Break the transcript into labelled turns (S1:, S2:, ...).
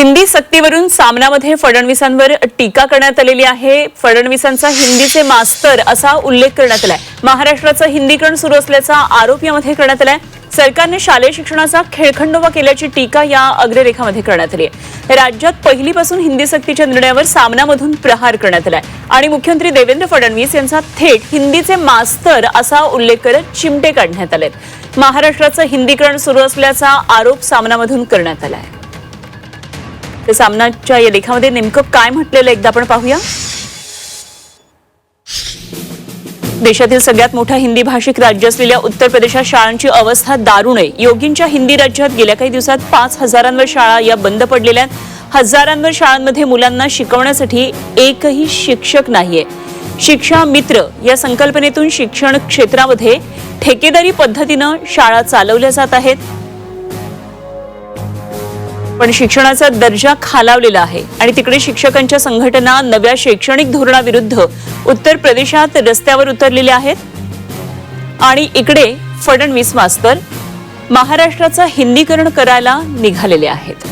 S1: हिंदी सक्तीवरून सामनामध्ये फडणवीसांवर टीका करण्यात आलेली आहे. फडणवीसांचा हिंदीचे मास्तर असा उल्लेख करण्यात आलाय. महाराष्ट्राचं हिंदीकरण सुरू असल्याचा आरोप यामध्ये करण्यात आलाय. सरकारने शालेय शिक्षणाचा खेळखंडोबा केल्याची टीका या अग्ररेखामध्ये करण्यात आली आहे. राज्यात पहिलीपासून हिंदी सक्तीच्या निर्णयावर सामनामधून प्रहार करण्यात आलाय. आणि मुख्यमंत्री देवेंद्र फडणवीस यांचा थेट हिंदीचे मास्तर असा उल्लेख करत चिमटे काढण्यात आलेत. महाराष्ट्राचं हिंदीकरण सुरू असल्याचा आरोप सामनामधून करण्यात आला आहे तर सामनाच्या या लेखामध्ये नेमकं काय म्हटलेलं एकदा आपण पाहूया. देशातील सगळ्यात मोठा हिंदी भाषिक राज्य असलेल्या उत्तर प्रदेशात शाळांची अवस्था दारुण आहे. योगींच्या हिंदी राज्यात गेल्या काही दिवसात पाच हजारांवर शाळा या बंद पडलेल्या आहेत. हजारांवर शाळांमध्ये मुलांना शिकवण्यासाठी एकही शिक्षक नाहीये. शिक्षा मित्र या संकल्पनेतून शिक्षण क्षेत्रामध्ये ठेकेदारी पद्धतीनं शाळा चालवल्या जात आहेत. पण शिक्षणाचा दर्जा खालावलेला आहे. आणि तिकडे शिक्षकांच्या संघटना नव्या शैक्षणिक धोरणाविरुद्ध उत्तर प्रदेशात रस्त्यावर उतरलेल्या आहेत. आणि इकडे फडणवीस मास्तर महाराष्ट्राचं हिंदीकरण करायला निघालेले आहेत.